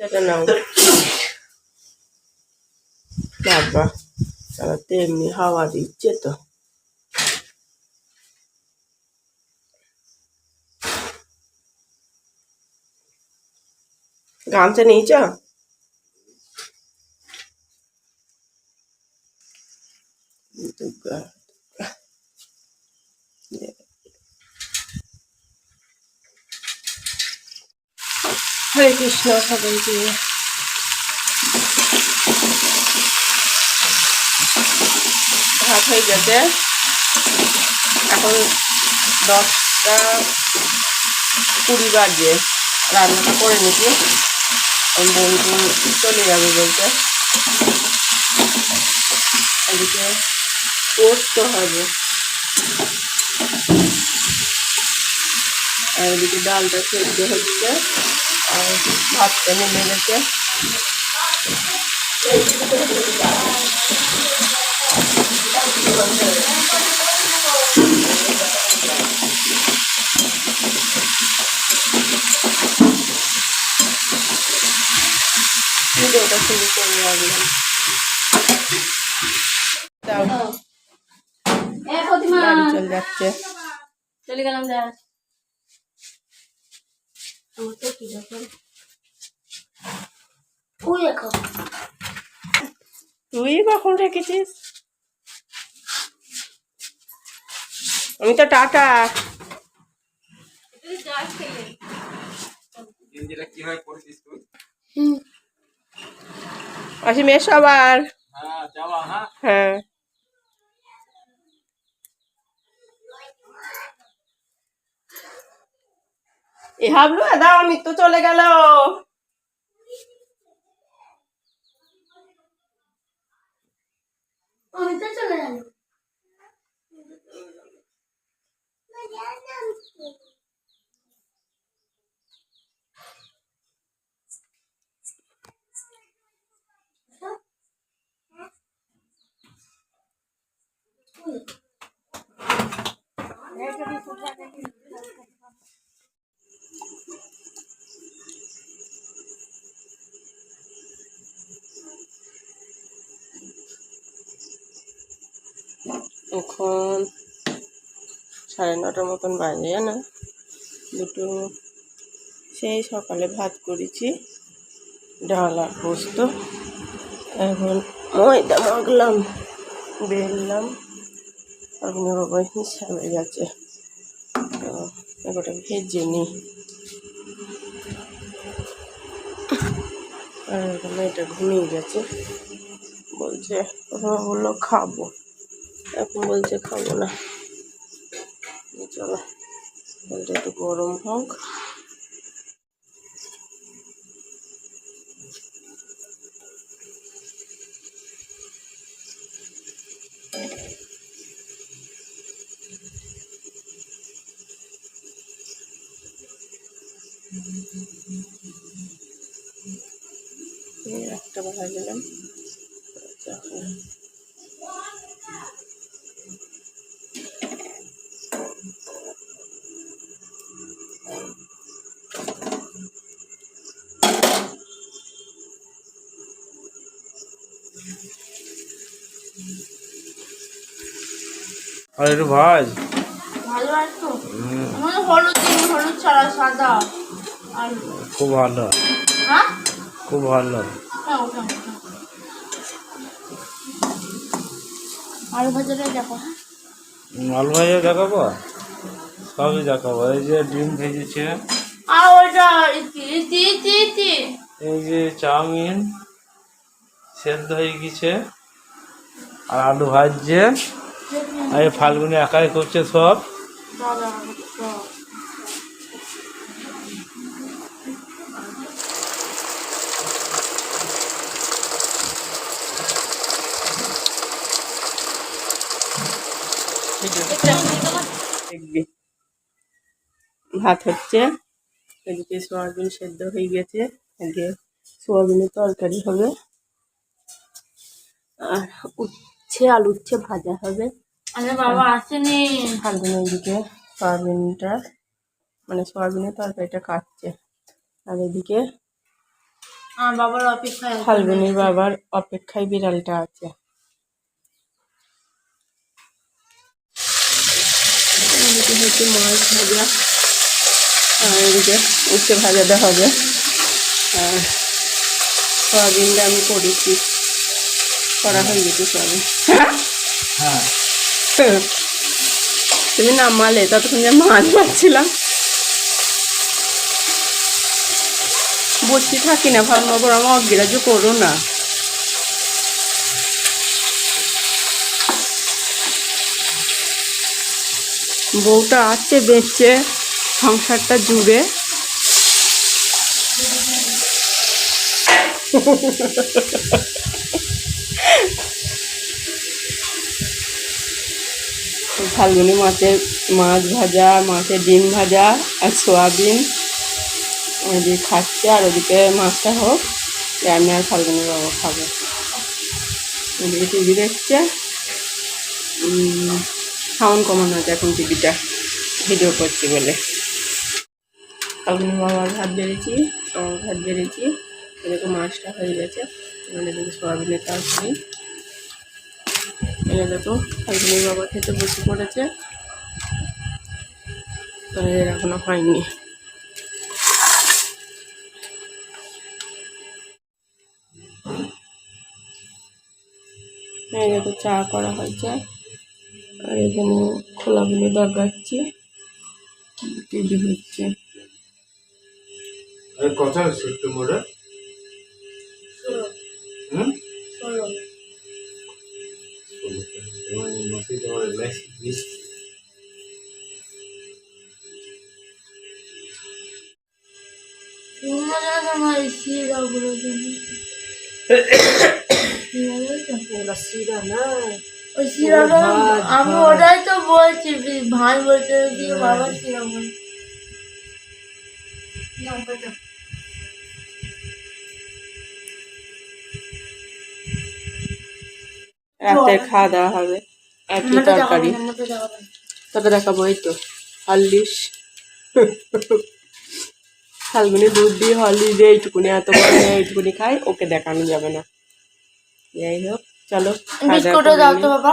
এটা নাও বাবা চালাতে এমনি হাওয়া দিচ্ছে তো গামছা নিয়েছ হরে কৃষ্ণ সবাইকে। ভাত হয়ে গেছে। এখন দশটা কুড়ি বাজে। রান্নাটা করে নিচ্ছি। বন্ধু চলে যাবে বলতে। এদিকে পোস্ত হবে। আর এদিকে ডালটা সেদ্ধ হচ্ছে। আর ভাতটা নেমে গেছে ভিডিওটা শুরু করে রাখলাম চলে যাচ্ছে। চলে গেলাম দেখ কি দেখো ওই দেখো তুই কখন রেখেছিস? আমি তো টাটা। গেঞ্জিটা কি তুই? আসি মেশ আবার হ্যাঁ যাওয়া হ্যাঁ হ্যাঁ এ হাবলু দাও আমি তো চলে গেল আমি তো চলে গেল এখন সাড়ে নটার মতন বাজে না দুটো। সেই সকালে ভাত করেছি, ডাল আর পোস্ত। এখন ময়দা মাখলাম, বেললাম। আপনি বাবা হিসাবে গেছে। তো ভেজে নিই। আর এটা ঘুমিয়ে গেছে। বলছে বলল খাব। এখন বলছে খাব না। চলো এটা একটু গরম হোক। একটা বাজা গেলাম আর একটু ভাজ। ভালো আর হলুদ হলুদ ছাড়া সাদা। খুব ভালো। হ্যাঁ? খুব ভালো। হ্যাঁ ওটা ওটা। আলু ভাজাটা দেখো হ্যাঁ? আলু ভাজা দেখাবো? সবই দেখাবো। এই যে ডিম ভেজেছে। আর ওইটা এই যে চাউমিন সেদ্ধ হয়ে গেছে। আর আলু ভাজছে। আর ফাল্গুনি একাই করছে সব? ভাত হচ্ছে। এদিকে সোয়াবিন সেদ্ধ হয়ে গেছে। আগে সোয়াবিনের তরকারি হবে। আর উচ্ছে আলু উচ্ছে ভাজা হবে। আরে বাবা আসেনি। এদিকে সয়াবিনটা। মানে সয়াবিনের তরকারিটা কাটছে। আর এদিকে আমার বাবার অপেক্ষায় আছে। বাবার অপেক্ষায় বিড়ালটা আছে। এদিকে হচ্ছে মাছ ভাজা। আর এদিকে উচ্ছে ভাজাটা হবে। আর সয়াবিনটা আমি করেছি। করা হয়ে গেছে সয়াবিন হ্যাঁ। তুমি নামালে ততক্ষণ যে মাছ ভাজছিলাম। বসে থাকি না ভালো করে আমার অগ্রাহ্য করো না। বউটা আছে বেঁচে সংসারটা জুড়ে। ফাল্গুনি মাছের মাছ ভাজা, মাছের ডিম ভাজা আর সোয়াবিন। ওদিকে খাচ্ছে আর ওদিকে মাছটা হোক আমি আর ফাল্গুনি বাবা খাব। ওদিকে টিভি দেখছে। সাউন্ড কমানো আছে এখন টিভিটা। ভিডিও করছি বলে। ফাল্গুনি বাবার ভাত বেড়েছি আমার ভাত বেড়েছি। এদিকে মাছটা হয়ে গেছে। এখানে এদিকে সোয়াবিনের তরকারি এনে দেখো ফাল্গুনি বাবা খেতে বসে পড়েছে। তবে এর এখনও হয়নি। এই দেখো চা করা হয়েছে। আর এখানে খোলা বিলে ডাকাচ্ছি টিভি হচ্ছে? কত সেপ্টেম্বরে ওই শিরাটা আমি ওটাই তো বলছি ভাই বলছে কি বাবা শিরা বল রাতে খাওয়া দাওয়া হবে। আর কি তরকারি তবে দেখাবো এই তো হরলিস ফাল্গুনি দুধ দিয়ে হলি দিয়ে এইটুকুনি এত বড় এইটুকুনি খাই ওকে দেখানো যাবে না। যাই হোক চলো বিস্কুটও দাও তো বাবা।